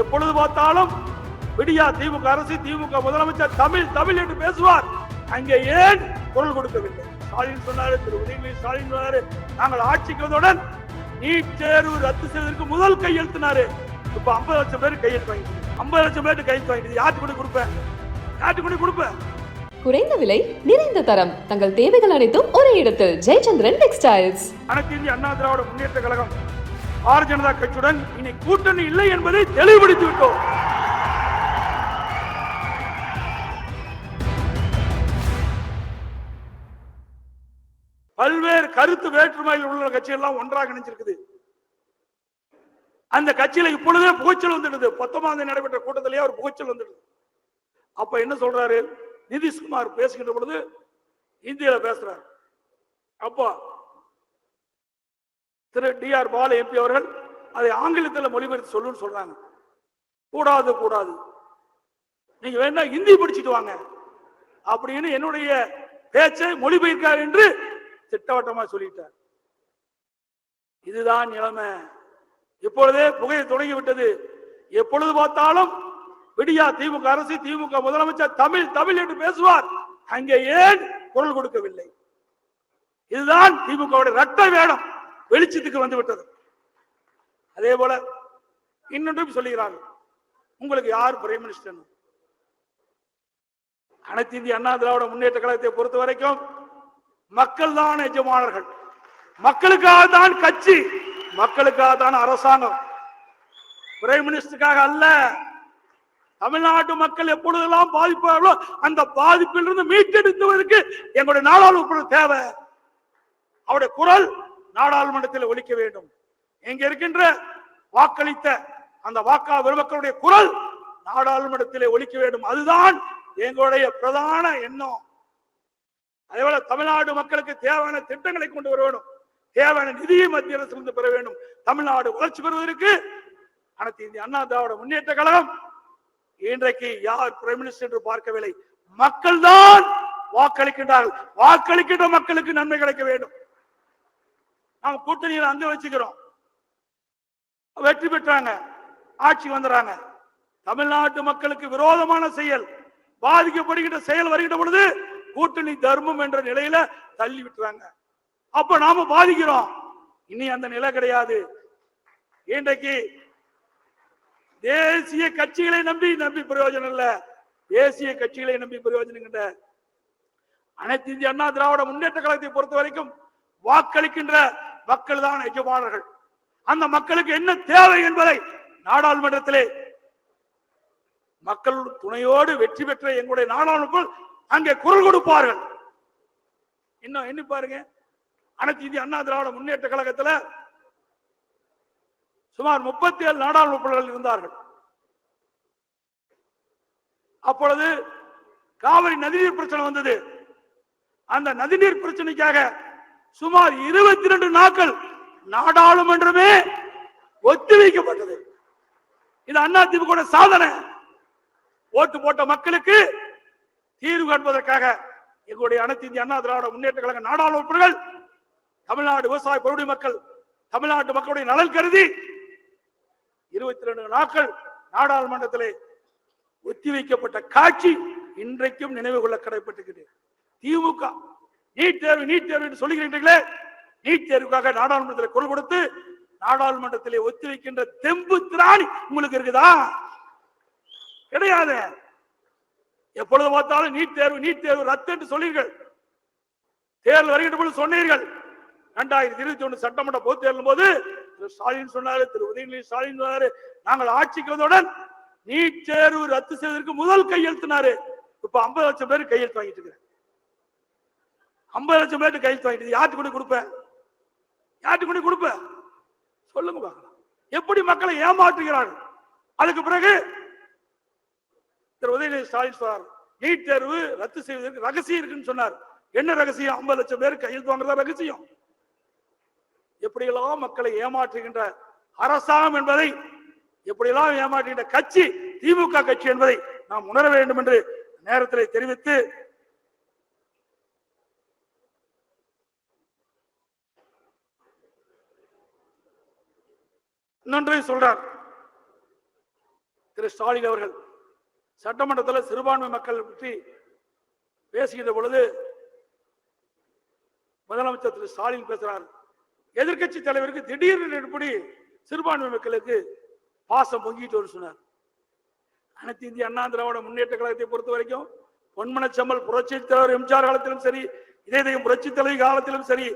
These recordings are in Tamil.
எப்பொழுது பார்த்தாலும் விடியா திமுக அரசு திமுக முதலமைச்சர் தமிழ் தமிழ் என்று பேசுவார். அங்கே ஏன் குரல் கொடுக்கவில்லை? ஸ்டாலின் சொன்னாரு திரு உதயநிதி ஸ்டாலின் சொன்னாரு நாங்கள் ஆட்சிக்கு வந்தவுடன் நீட் தேர்வு ரத்து செய்வதற்கு முதல் கையெழுத்தினாரு இப்ப ஐம்பது லட்சம் பேர் கையெழுத்து வாங்கிட்டு ஐம்பது லட்சம் பேருக்கு கையெழுத்து வாங்கிட்டு யாருக்கு கொண்டு கொடுப்பேன் யாருக்கு கொண்டு கொடுப்பேன் குறைந்த விலை நிறைந்த தரம். தங்கள் தேவைகள் அனைத்தும் ஒரே இடத்தில். ஜெயச்சந்திரன் டெக்ஸ்டைல்ஸ் அனைத்து இந்திய அண்ணா திராவிட முன்னேற்ற கழகம் பாரதிய ஜனதா கட்சியுடன் இனி கூட்டணி இல்லை என்பதை தெளிவுபடுத்தி விட்டோம். பல்வேறு கருத்து வேற்றுமையில் உள்ள கட்சியெல்லாம் எல்லாம் ஒன்றாக இணைஞ்சிருக்குது. அந்த கட்சியில இப்பொழுதே புகைச்சல் வந்துடுது. பத்தொன்பதாம் தேதி நடைபெற்ற கூட்டத்திலேயே அவர் புகைச்சல் வந்துடுது. அப்ப என்ன சொல்றாரு? நிதிஷ்குமார் பேசுகின்ற பொழுது இந்தியில பேசுறாரு. அப்போ திரு டி ஆர் பால எம்பி அவர்கள் அதை ஆங்கிலத்தில் மொழிபெயர்த்து சொல்லுன்னு சொல்றாங்க. கூடாது கூடாது. நீங்க வேணா ஹிந்தி படிச்சுட்டு வாங்க. அப்படின்னு என்னுடைய பேச்சை மொழிபெயர்க்கார் என்று திட்டவட்டமா சொல்லிட்டார். இதுதான் நிலைமை. இப்பொழுதே புகையை தொடங்கி விட்டது. எப்பொழுது பார்த்தாலும் விடியா திமுக அரசு திமுக முதலமைச்சர் தமிழ் தமிழ் என்று பேசுவார். அங்கே ஏன் குரல் கொடுக்கவில்லை? இதுதான் திமுகவுடைய ரத்த வேடம். வெளிச்சத்துக்கு வந்து விட்டது. அதே போல இன்னொன்றும் சொல்லுகிறாங்க உங்களுக்கு யார் பிரைம் மினிஸ்டர் அனைத்து இந்திய அண்ணா திராவிட முன்னேற்ற கழகத்தை பொறுத்த வரைக்கும் மக்கள் தான் எஜமானர்கள். மக்களுக்காக தான் கட்சி மக்களுக்காக தான் அரசாங்கம். பிரைம் மினிஸ்டருக்காக அல்ல. தமிழ்நாட்டு மக்கள் எப்பொழுதெல்லாம் பாதிப்பார்களோ அந்த பாதிப்பிலிருந்து மீட்டெடுத்துவதற்கு எங்களுடைய நாடாளுமன்ற தேவை. அவருடைய குரல் நாடாளுமன்றத்தில் ஒழிக்க வேண்டும். இங்க இருக்கின்ற வாக்களித்த அந்த வாக்கா பெருமக்களுடைய குரல் நாடாளுமன்றத்திலே ஒலிக்க வேண்டும். அதுதான் எங்களுடைய பிரதான எண்ணம். அதேபோல தமிழ்நாடு மக்களுக்கு தேவையான திட்டங்களை கொண்டு வர வேண்டும். தேவையான நிதியை மத்திய அரசிலிருந்து பெற வேண்டும். தமிழ்நாடு வளர்ச்சி பெறுவதற்கு அனைத்து இந்திய அண்ணா திராவிட முன்னேற்ற கழகம் இன்றைக்கு யார் பிரைம் மினிஸ்டர் என்று பார்க்கவில்லை. மக்கள் தான் வாக்களிக்கின்றார்கள். வாக்களிக்கின்ற மக்களுக்கு நன்மை கிடைக்க வேண்டும். நம்ம கூட்டணியில் அங்க வச்சுக்கிறோம். வெற்றி பெற்றாங்க. ஆட்சி வந்துறாங்க. தமிழ்நாட்டு மக்களுக்கு விரோதமான செயல் பாதிக்கப்படுகின்ற செயல் வருகின்ற பொழுது கூட்டணி தர்மம் என்ற நிலையில தள்ளி விட்டுறாங்க. அப்ப நாம பாதிக்கிறோம். இனி அந்த நிலை கிடையாது. இன்றைக்கு தேசிய கட்சிகளை நம்பி நம்பி பிரயோஜனம் இல்ல. தேசிய கட்சிகளை நம்பி பிரயோஜனம் அனைத்து இந்திய அண்ணா திராவிட முன்னேற்ற கழகத்தை பொறுத்த வரைக்கும் வாக்களிக்கின்ற மக்கள் தான் எஜமானர்கள். அந்த மக்களுக்கு என்ன தேவை என்பதை நாடாளுமன்றத்திலே மக்கள் துணையோடு வெற்றி பெற்ற எங்களுடைய நாடாளுமன்ற அங்கே குரல் கொடுப்பார்கள். இன்னும் என்ன பாருங்க. அனைத்து இந்திய அண்ணா திராவிட முன்னேற்ற கழகத்துல சுமார் முப்பத்தி ஏழு நாடாளுமன்றங்கள் இருந்தார்கள். அப்பொழுது காவிரி நதிநீர் பிரச்சனை வந்தது. அந்த நதிநீர் பிரச்சனைக்காக சுமார் இருபத்தி ரெண்டு நாட்கள் நாடாளுமன்றமே ஒத்திவைக்கப்பட்டது. இது அண்ணா திமுக சாதனை. ஓட்டு போட்ட மக்களுக்கு தீர்வு காண்பதற்காக எங்களுடைய அனைத்து இந்திய அண்ணா திராவிட முன்னேற்ற கழக நாடாளுமன்றங்கள் தமிழ்நாடு விவசாய பொருடி மக்கள் தமிழ்நாட்டு மக்களுடைய நலன் கருதி இருபத்தி ரெண்டு நாட்கள் நாடாளுமன்றத்திலே ஒத்திவைக்கப்பட்ட காட்சி இன்றைக்கும் நினைவு கொள்ள கடைப்பட்டிருக்கிறது திமுக நீட் தேர்வு நீட் தேர்வு என்று சொல்லுகிறீர்களே நீட் தேர்வுக்காக நாடாளுமன்றத்தில் குரல் கொடுத்து நாடாளுமன்றத்திலே ஒத்திவைக்கின்ற தெம்பு திராணி உங்களுக்கு இருக்குதா? கிடையாது. எப்பொழுது பார்த்தாலும் நீட் தேர்வு நீட் தேர்வு ரத்து என்று சொல்லீர்கள் தேர்தல் வருகின்ற பொழுது சொன்னீர்கள். இரண்டாயிரத்தி இருபத்தி ஒன்று சட்டமன்ற பொது தேர்தல் போது திரு ஸ்டாலின் சொன்னாரு திரு உதயநிதி ஸ்டாலின் சொன்னாரு நாங்கள் ஆட்சிக்கு வந்தவுடன் நீட் தேர்வு ரத்து செய்வதற்கு முதல் கையெழுத்தினாரு. இப்ப ஐம்பது லட்சம் பேர் கையெழுத்து வாங்கிட்டு இருக்கிறேன் ஐம்பது லட்சம் பேர்ட்டு கையெழுத்து வாங்கிட்டு யாருக்கு கொண்டு கொடுப்பேன் யாருக்கு கொண்டு கொடுப்பேன் சொல்லுங்க பார்க்கலாம். எப்படி மக்களை ஏமாற்றுகிறார்கள்? அதுக்கு பிறகு திரு உதயநிதி ஸ்டாலின் சொன்னார் நீட் தேர்வு ரத்து செய்வதற்கு ரகசியம் இருக்குன்னு சொன்னார். என்ன ரகசியம்? ஐம்பது லட்சம் பேர் கையெழுத்து வாங்குறதா ரகசியம்? எப்படியெல்லாம் மக்களை ஏமாற்றுகின்ற அரசாங்கம் என்பதை எப்படியெல்லாம் ஏமாற்றுகின்ற கட்சி திமுக கட்சி என்பதை நாம் உணர வேண்டும் என்று நேரத்தில் தெரிவித்து இன்னொன்றையும் சொல்றார். திரு ஸ்டாலின் அவர்கள் சட்டமன்றத்தில் சிறுபான்மை மக்கள் பற்றி பேசுகின்ற பொழுது முதலமைச்சர் திரு ஸ்டாலின் பேசுறார். எதிர்க்கட்சி தலைவருக்கு திடீர்னு எப்படி சிறுபான்மை மக்களுக்கு பாசம் பொங்கிட்டு வரும் சொன்னார். அனைத்து இந்திய அண்ணா திராவிட முன்னேற்ற கழகத்தை பொறுத்த வரைக்கும் பொன்மனச்சம்பல் புரட்சி தலைவர் எம்ஜிஆர் காலத்திலும் சரி இதயம் புரட்சி தலைவி காலத்திலும் சரி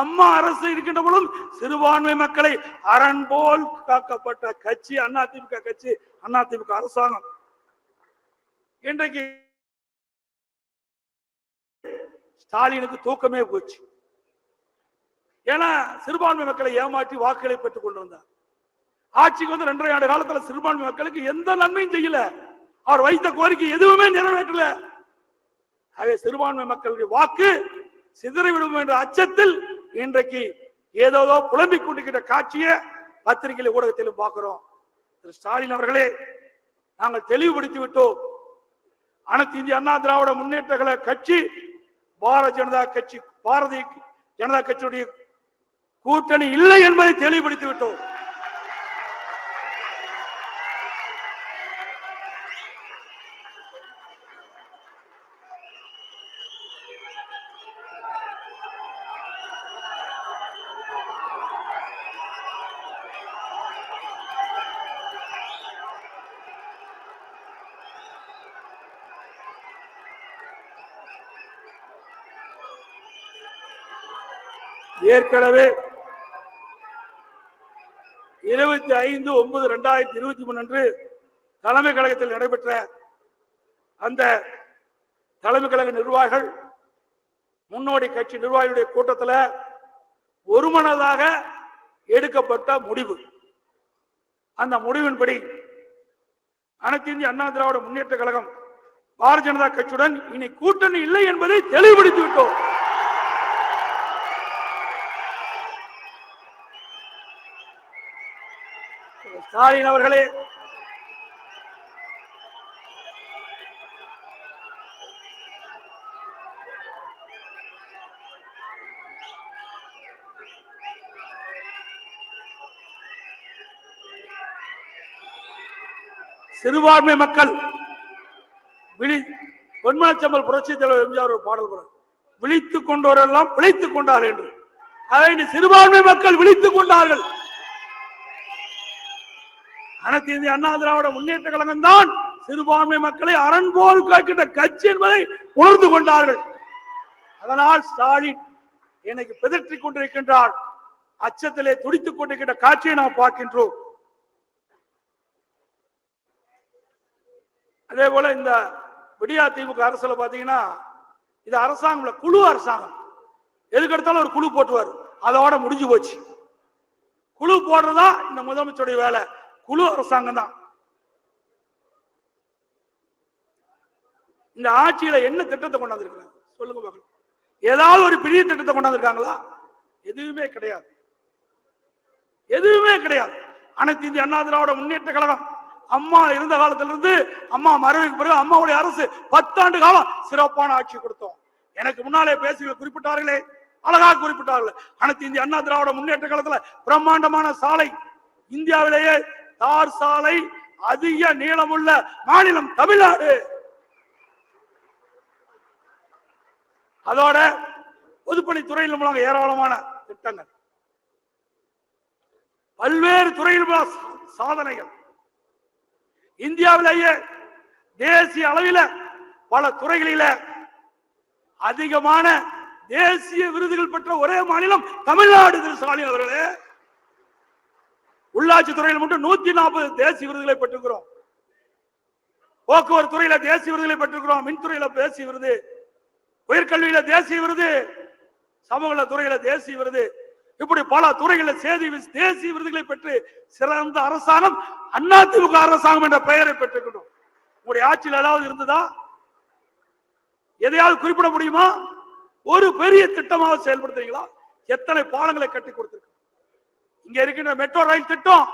அம்மா அரசு இருக்கின்ற பொழுதும் சிறுபான்மை மக்களை அரண் போல் காக்கப்பட்ட கட்சி அதிமுக கட்சி அதிமுக அரசாங்கம். இன்றைக்கு ஸ்டாலினுக்கு தூக்கமே போச்சு. ஏன்னா சிறுபான்மை மக்களை ஏமாற்றி வாக்குகளை பெற்றுக் கொண்டிருந்தார். ஆட்சிக்கு வந்து ரெண்டரை ஆண்டு காலத்துல சிறுபான்மை மக்களுக்கு எந்த நன்மையும் செய்யல. அவர் வைத்த கோரிக்கை எதுவுமே நிறைவேற்றல. ஆகவே சிறுபான்மை மக்களுடைய வாக்கு சிதறிவிடும் என்ற அச்சத்தில் இன்றைக்கு ஏதோதோ புலம்பிக் கொண்டிருக்கிற காட்சியை பத்திரிகை ஊடகத்திலும் பார்க்கிறோம். திரு ஸ்டாலின் அவர்களே நாங்கள் தெளிவுபடுத்தி விட்டோம். அனைத்து இந்திய அண்ணா திராவிட முன்னேற்ற கழக கட்சி பாரதிய ஜனதா கட்சி பாரதிய ஜனதா கட்சியுடைய கூட்டணி இல்லை என்பதை தெளிவுபடுத்தி விட்டோம். ஏற்கனவே இருபத்தி ஐந்து ஒன்பது ரெண்டாயிரத்தி இருபத்தி மூணு அன்று தலைமை கழகத்தில் நடைபெற்ற அந்த தலைமை கழக நிர்வாகிகள் முன்னோடி கட்சி நிர்வாகிகளுடைய கூட்டத்தில் ஒருமனதாக எடுக்கப்பட்ட முடிவு. அந்த முடிவின்படி அனைத்து இந்திய அண்ணா திராவிட முன்னேற்ற கழகம் பாரதிய ஜனதா கட்சியுடன் இனி கூட்டணி இல்லை என்பதை தெளிவுபடுத்தி விட்டோம் ஸ்டாலின் அவர்களே. சிறுபான்மை மக்கள் விழி பொன்மனச்சம்பல் புரட்சி தலைவர் எம்ஜிஆர் ஒரு பாடல் குரல். விழித்துக் கொண்டோரெல்லாம் விழித்துக் கொண்டார்கள் என்று. அதை சிறுபான்மை மக்கள் விழித்துக் கொண்டார்கள். அனைத்து இந்திய அண்ணா திராவிட முன்னேற்ற கழகம் தான் சிறுபான்மை மக்களை அரண் போல் காக்கின்ற கட்சி என்பதை உணர்ந்து கொண்டார்கள். அதனால் ஸ்டாலின் இன்னைக்கு பிதற்றிக் கொண்டிருக்கின்றார் அச்சத்திலே துடித்துக் கொண்டிருக்கின்ற காட்சியை நாம் பார்க்கின்றோம். அதே போல இந்த விடியா திமுக அரசுல பாத்தீங்கன்னா இது அரசாங்கம் குழு அரசாங்கம். எதுக்கு எடுத்தாலும் ஒரு குழு போட்டுவார். அதோட முடிஞ்சு போச்சு. குழு போடுறதா இந்த முதலமைச்சருடைய வேலை. குழு அரசாங்கம் தான். இந்த ஆட்சியில என்ன திட்டத்தை கொண்டாந்துருக்காங்க சொல்லுங்க பார்க்கலாம் ஏதாவது ஒரு பெரிய திட்டத்தை கொண்டாந்துருக்காங்களா எதுவுமே கிடையாது. எதுவுமே கிடையாது. அனைத்து இந்திய அண்ணா திராவிட முன்னேற்ற கழகம் அம்மா இருந்த காலத்திலிருந்து அம்மா மறைவுக்கு பிறகு அம்மாவுடைய அரசு பத்தாண்டு காலம் சிறப்பான ஆட்சி கொடுத்தோம். எனக்கு முன்னாலே பேசுகிற குறிப்பிட்டார்களே அழகாக குறிப்பிட்டார்கள். அனைத்து இந்திய அண்ணா திராவிட முன்னேற்ற காலத்துல பிரம்மாண்டமான சாலை இந்தியாவிலேயே தார் சாலை அதிக நீளமுள்ள மாநிலம் தமிழ்நாடு. அதோட பொதுப்பணித்துறையில் மூலம் ஏராளமான திட்டங்கள். பல்வேறு துறையில் சாதனைகள். இந்தியாவிலேயே தேசிய அளவில பல துறைகளில அதிகமான தேசிய விருதுகள் பெற்ற ஒரே மாநிலம் தமிழ்நாடு திரு ஸ்டாலின் அவர்களே. உள்ளாட்சி துறையில் மட்டும் நூத்தி நாற்பது தேசிய விருதுகளை பெற்றுக்கிறோம் போக்குவரத்து துறையில தேசிய விருதுகளை பெற்றுக்கிறோம் மின்துறையில தேசிய விருது உயர்கல்வியில தேசிய விருது சமூக துறையில தேசிய விருது. இப்படி பல துறைகளில் சேதி தேசிய விருதுகளை பெற்று சிறந்த அரசாங்கம் அதிமுக அரசாங்கம் என்ற பெயரை பெற்றுக்கணும் உங்களுடைய ஆட்சியில் ஏதாவது இருந்ததா? எதையாவது குறிப்பிட முடியுமா? ஒரு பெரிய திட்டமாக செயல்படுத்துறீங்களா? எத்தனை பாலங்களை கட்டி கொடுத்திருக்கு இங்க இருக்கின்ற மெட்ரோ ரயில் திட்டம்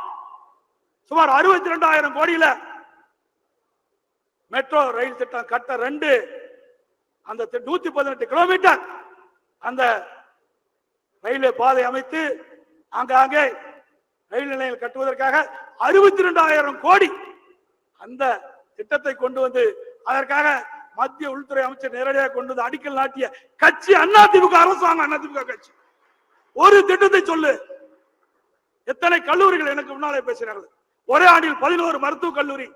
சுமார் அறுபத்தி ரெண்டாயிரம் கோடியில மெட்ரோ ரயில் திட்டம் கட்ட ரெண்டு அந்த நூத்தி பதினெட்டு கிலோமீட்டர் அந்த ரயில்வே பாதை அமைத்து ஆங்காங்கே ரயில் நிலையம் கட்டுவதற்காக அறுபத்தி ரெண்டாயிரம் கோடி அந்த திட்டத்தை கொண்டு வந்து அதற்காக மத்திய உள்துறை அமைச்சர் நேரடியாக கொண்டு வந்து அடிக்கல் நாட்டிய கட்சி அதிமுக அரசாங்கம் அதிமுக கட்சி. ஒரு திட்டத்தை சொல்லு. எத்தனை கல்லூரிகள் எனக்கு முன்னாலே பேசினார்கள்? ஒரே ஆண்டில் பதினோரு மருத்துவக் கல்லூரி.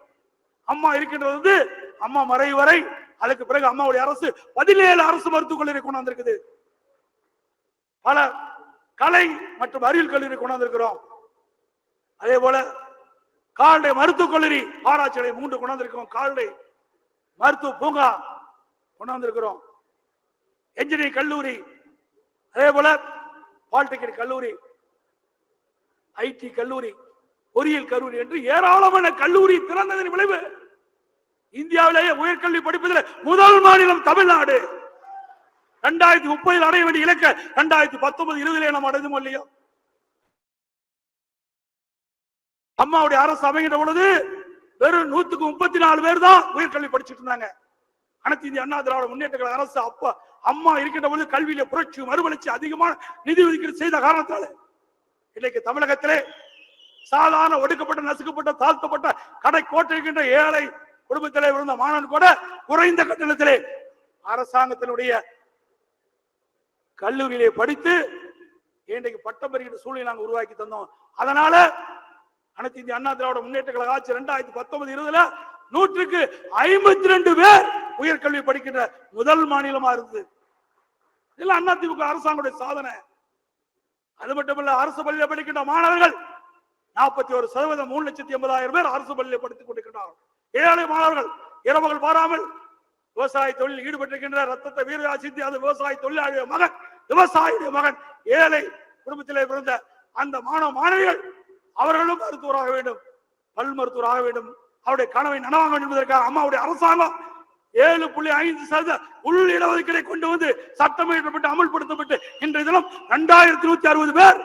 அம்மா இருக்கின்றது அம்மா மறை வரை அதுக்கு பிறகு அம்மாவுடைய அரசு பதினேழு அரசு மருத்துவக் கல்லூரி கொண்டாந்திருக்குது. பல கலை மற்றும் அறிவியல் கல்லூரி கொண்டாந்திருக்கிறோம். அதே போல கால்நடை மருத்துவக் கல்லூரி ஆராய்ச்சி மூன்று மூன்று கொண்டாந்திருக்கிறோம். கால்நடை மருத்துவ பூங்கா கொண்டாந்திருக்கிறோம். என்ஜினியரிங் கல்லூரி அதே போல பாலிடெக்னிக் கல்லூரி ஐடி கல்லூரி பொறியியல் கல்லூரி என்று ஏராளமான கல்லூரி திறந்ததன் விளைவு இந்தியாவிலேயே உயர்கல்வி படிப்பதில் முதல் மாநிலம் தமிழ்நாடு. இரண்டாயிரத்தி முப்பதில் அடைய வேண்டிய இலக்க இரண்டாயிரத்தி பத்தொன்பது இருபதிலே நாம் அடைந்தோம் இல்லையோ? அம்மாவுடைய அரசு அமைகின்ற பொழுது வெறும் நூத்துக்கு முப்பத்தி நாலு பேர் தான் உயர்கல்வி படிச்சுட்டு இருந்தாங்க. அனைத்து இந்திய அண்ணா திராவிட முன்னேற்ற கழக அரசு அப்ப அம்மா இருக்கின்ற பொழுது கல்வியில புரட்சி மறுமலர்ச்சி அதிகமான நிதி ஒதுக்கீடு செய்த காரணத்தால இன்னைக்கு தமிழகத்திலே சாதாரண ஒடுக்கப்பட்ட நசுக்கப்பட்ட தாழ்த்தப்பட்ட கடை கோட்டிருக்கின்ற ஏழை குடும்பத்திலே விழுந்த மாணவன் கூட குறைந்த கட்டணத்திலே அரசாங்கத்தினுடைய கல்லூரியிலே படித்து இன்றைக்கு பட்டம் பெறுகின்ற சூழ்நிலை நாங்கள் உருவாக்கி தந்தோம். அதனால அனைத்து இந்திய அண்ணா திராவிட முன்னேற்ற கழக ஆட்சி ரெண்டாயிரத்தி பத்தொன்பது இருபதுல நூற்றுக்கு ஐம்பத்தி ரெண்டு பேர் உயர்கல்வி படிக்கின்ற முதல் மாநிலமா இருந்தது. இதெல்லாம் அண்ணா திமுக அரசாங்கத்துடைய சாதனை. அது மட்டுமல்ல அரசு பள்ளியில் படிக்கின்ற மாணவர்கள் நாற்பத்தி ஒரு சதவீதம் மூணு லட்சத்தி எண்பதாயிரம் பேர் அரசு பள்ளியில் படித்துக் கொண்டிருக்கிறார்கள் ஏழை மாணவர்கள் இரவுகள் பாராமல் விவசாய தொழில் ஈடுபட்டிருக்கின்ற ரத்தத்தை வீரா சிந்தி அந்த விவசாய தொழிலாளிய மகன் விவசாயியுடைய மகன் ஏழை குடும்பத்திலே பிறந்த அந்த மாணவ மாணவிகள் அவர்களும் மருத்துவராக வேண்டும் பல் மருத்துவராக வேண்டும். அவருடைய கனவை நனவாங்க வேண்டும் என்பதற்காக அம்மாவுடைய அரசாங்கம் ஏழு புள்ளி ஐந்து சதவீத உள் இடஒதுக்கீடை கொண்டு வந்து சட்டமிடப்பட்டு அமல்படுத்தப்பட்டு இன்றைய தினம் இரண்டாயிரத்தி நூத்தி அறுபது பேர்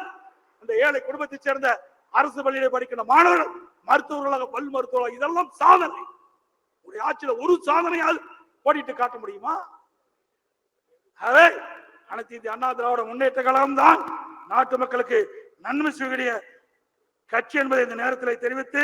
அந்த ஏழை குடும்பத்தைச் சேர்ந்த அரசு பள்ளியில படிக்கிற மாணவர்கள் மருத்துவர்களாக பல் மருத்துவர்களாக இதெல்லாம் சாதனை. உடைய ஆட்சியில ஒரு சாதனையால் ஓடிட்டு காட்ட முடியுமா? அதே அனைத்து இந்திய அண்ணா திராவிட முன்னேற்ற கழகம் தான் நாட்டு மக்களுக்கு நன்மை செய்யக்கூடிய கட்சி என்பதை இந்த நேரத்தில் தெரிவித்து